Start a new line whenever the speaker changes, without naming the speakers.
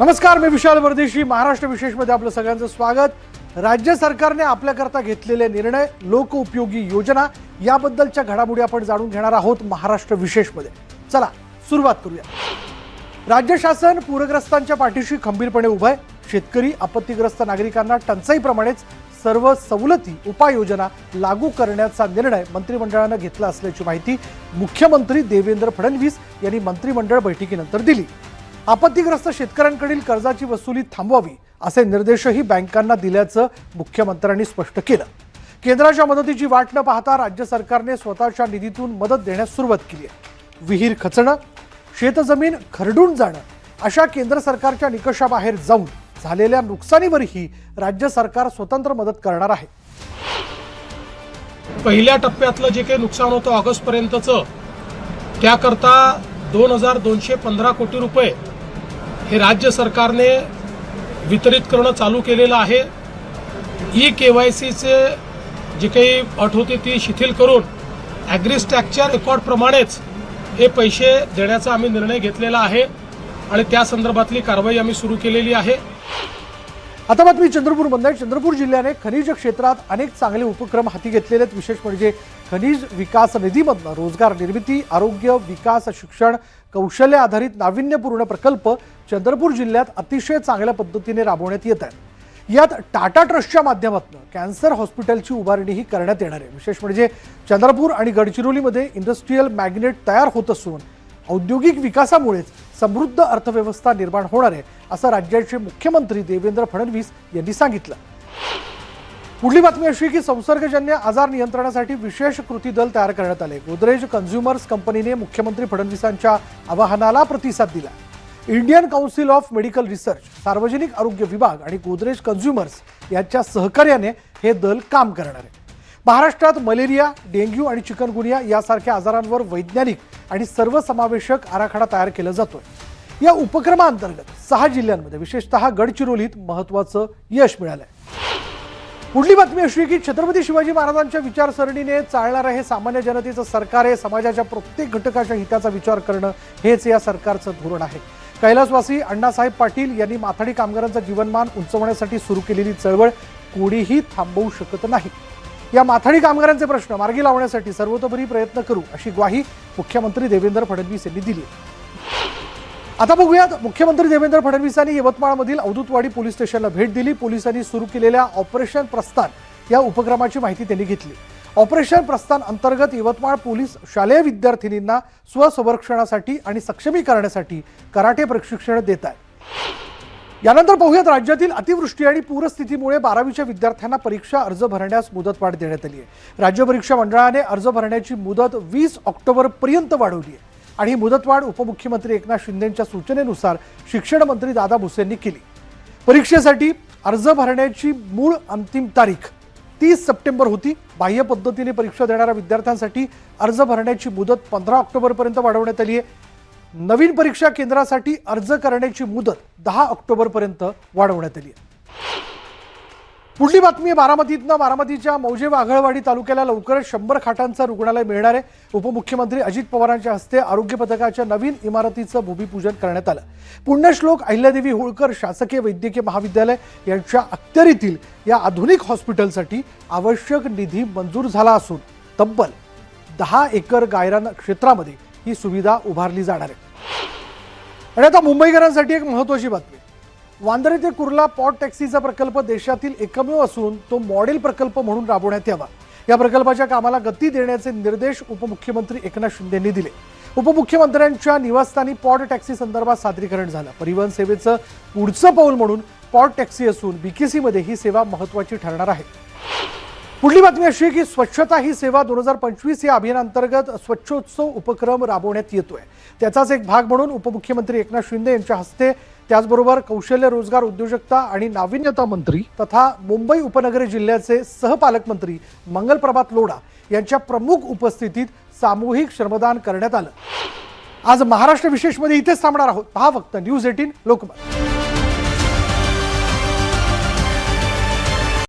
नमस्कार मी विशाल परदेशी महाराष्ट्र विशेषमध्ये आपलं सगळ्यांचं स्वागत. राज्य सरकारने आपल्याकरता घेतलेले निर्णय लोकउपयोगी योजना याबद्दलच्या घडामोडी आपण जाणून घेणार आहोत महाराष्ट्र विशेषमध्ये. चला सुरुवात करूया. राज्य शासन पूरग्रस्तांच्या पाठीशी खंबीरपणे उभं आहे. शेतकरी आपत्तीग्रस्त नागरिकांना टंचाईप्रमाणेच सर्व सवलती उपाययोजना लागू करण्याचा निर्णय मंत्रिमंडळानं घेतला असल्याची माहिती मुख्यमंत्री देवेंद्र फडणवीस यांनी मंत्रिमंडळ बैठकीनंतर दिली. आपत्तीग्रस्त शेतकऱ्यांकडील कर्जाची वसुली थांबवावी असे निर्देशही बँकांना दिल्याचं मुख्यमंत्र्यांनी स्पष्ट केलं. केंद्राच्या मदतीची वाट न पाहता राज्य सरकारने स्वतःच्या निधीतून मदत देण्यास सुरुवात केली आहे. विहीर खचणं शेतजमीन खरडून जाणं अशा केंद्र सरकारच्या निकषाबाहेर जाऊन झालेल्या नुकसानीवरही राज्य सरकार स्वतंत्र मदत करणार आहे.
पहिल्या टप्प्यातलं जे काही नुकसान होतं ऑगस्टपर्यंतचं त्याकरता दोन हजार दोनशे पंधरा कोटी रुपये हे राज्य सरकारने वितरित करणं चालू केलेलं आहे. ई के वाय सीचे जी काही अट होती ती शिथिल करून ॲग्रीस्ट्रॅक्चर रेकॉर्डप्रमाणेच हे पैसे देण्याचा आम्ही निर्णय घेतलेला आहे आणि त्या संदर्भातली कारवाई आम्ही सुरू केलेली आहे.
आता बातमी चंद्रपूरमध्ये आहे. चंद्रपूर जिल्ह्याने खनिज क्षेत्रात अनेक चांगले उपक्रम हाती घेतलेले आहेत. विशेष म्हणजे खनिज विकास निधीमधनं रोजगार निर्मिती आरोग्य विकास शिक्षण कौशल्य आधारित नाविन्यपूर्ण प्रकल्प चंद्रपूर जिल्ह्यात अतिशय चांगल्या पद्धतीने राबवण्यात येत आहेत. यात टाटा ट्रस्टच्या माध्यमातून कॅन्सर हॉस्पिटलची उभारणीही करण्यात येणार आहे. विशेष म्हणजे चंद्रपूर आणि गडचिरोलीमध्ये इंडस्ट्रीयल मॅग्नेट तयार होत असून औद्योगिक विकासामुळेच समृद्ध अर्थव्यवस्था निर्माण होणार आहे असं राज्याचे मुख्यमंत्री देवेंद्र फडणवीस यांनी सांगितलं. पुढली बातमी अशी की संसर्गजन्य आजार नियंत्रणासाठी विशेष कृती दल तयार करण्यात आले. गोदरेज कन्झ्युमर्स कंपनीने मुख्यमंत्री फडणवीसांच्या आवाहनाला प्रतिसाद दिला. Indian Council of Medical Research सार्वजनिक आरोग्य विभाग आणि गोदरेज कन्झ्युमर्स यांच्या सहकार्याने हे दल काम करणार आहे. महाराष्ट्रात मलेरिया डेंग्यू आणि चिकनगुनिया यासारख्या आजारांवर वैज्ञानिक आणि सर्वसमावेशक आराखडा तयार केला जातोय. या उपक्रमाअंतर्गत सहा जिल्ह्यांमध्ये विशेषतः गडचिरोलीत महत्वाचं यश मिळालंय. पुढली बातमी अशी की छत्रपती शिवाजी महाराजांच्या विचारसरणीने चालणारं हे सामान्य जनतेचं सरकार आहे. समाजाच्या प्रत्येक घटकाच्या हिताचा विचार करणं हेच या सरकारचं धोरण आहे. कैलासवासी अण्णासाहेब पाटील यांनी माथाडी कामगारांचं जीवनमान उंचवण्यासाठी सुरू केलेली चळवळ कोणीही थांबवू शकत नाही. या माथाडी कामगारांचे प्रश्न मार्गी लावण्यासाठी सर्वतोपरी प्रयत्न करू अशी ग्वाही मुख्यमंत्री देवेंद्र फडणवीस यांनी दिली आता बघूयात मुख्यमंत्री देवेंद्र फडणवीसांनी यवतमाळमधील अवधूतवाडी पोलीस स्टेशनला भेट दिली. पोलिसांनी सुरू केलेल्या ऑपरेशन प्रस्थान या उपक्रमाची माहिती त्यांनी घेतली. ऑपरेशन प्रस्थान अंतर्गत यवतमाळ पोलीस शालेय विद्यार्थिनींना स्वसंरक्षणासाठी आणि सक्षमीकरणासाठी कराटे प्रशिक्षण देत आहे यानंतर पाहूयात राज्यातील अतिवृष्टी आणि पूरस्थितीमुळे बारावीच्या विद्यार्थ्यांना परीक्षा अर्ज भरण्यास मुदतवाढ देण्यात आली आहे. राज्य परीक्षा मंडळाने अर्ज भरण्याची मुदत वीस ऑक्टोबरपर्यंत वाढवली आहे आणि ही मुदतवाढ उपमुख्यमंत्री एकनाथ शिंदेंच्या सूचनेनुसार शिक्षण मंत्री दादा भुसेंनी केली. परीक्षेसाठी अर्ज भरण्याची मूळ अंतिम तारीख तीस सप्टेंबर होती. बाह्य पद्धतीने परीक्षा देणाऱ्या विद्यार्थ्यांसाठी अर्ज भरण्याची मुदत पंधरा ऑक्टोबरपर्यंत वाढवण्यात आली आहे. नवीन परीक्षा केंद्रासाठी अर्ज करण्याची मुदत दहा ऑक्टोबरपर्यंत वाढवण्यात आली आहे. पुढली बातमी बारामतीतनं. बारामतीच्या मौजे वाघळवाडी तालुक्याला लवकरच शंभर खाटांचं रुग्णालय मिळणार आहे. उपमुख्यमंत्री अजित पवारांच्या हस्ते आरोग्य पथकाच्या नवीन इमारतीचं भूमिपूजन करण्यात आलं. पुण्यश्लोक अहिल्यादेवी होळकर शासकीय वैद्यकीय महाविद्यालय यांच्या अखत्यारीतील या आधुनिक हॉस्पिटलसाठी आवश्यक निधी मंजूर झाला असून तब्बल दहा एकर गायरान क्षेत्रामध्ये ही सुविधा उभारली जाणार आहे. आणि आता मुंबईकरांसाठी एक महत्वाची बातमी. वांद्रे ते कुर्ला पॉट टॅक्सीचा प्रकल्प देशातील एकमेव असून तो मॉडेल प्रकल्प म्हणून राबवण्यात यावा. या प्रकल्पाच्या कामाला गती देण्याचे निर्देश उपमुख्यमंत्री एकनाथ शिंदेंनी दिले. उपमुख्यमंत्र्यांच्या निवासस्थानी पॉट टॅक्सी संदर्भात सादरीकरण झालं. परिवहन सेवेचं पुढचं पाऊल म्हणून पॉट टॅक्सी असून बीकेसीमध्ये ही सेवा महत्वाची ठरणार आहे. पुढली बातमी अशी की स्वच्छता ही सेवा दोन हजार पंचवीस या अभियानांतर्गत स्वच्छोत्सव उपक्रम राबवण्यात येतोय. त्याचाच एक भाग म्हणून उपमुख्यमंत्री एकनाथ शिंदे यांच्या हस्ते त्याचबरोबर कौशल्य रोजगार उद्योजकता आणि नाविन्यता मंत्री तथा मुंबई उपनगरी जिल्ह्याचे सहपालकमंत्री मंगलप्रभात लोढा यांच्या प्रमुख उपस्थितीत सामूहिक श्रमदान करण्यात आलं. आज महाराष्ट्र विशेषमध्ये इथेच थांबणार आहोत. पहा फक्त न्यूज एटीन लोकमत.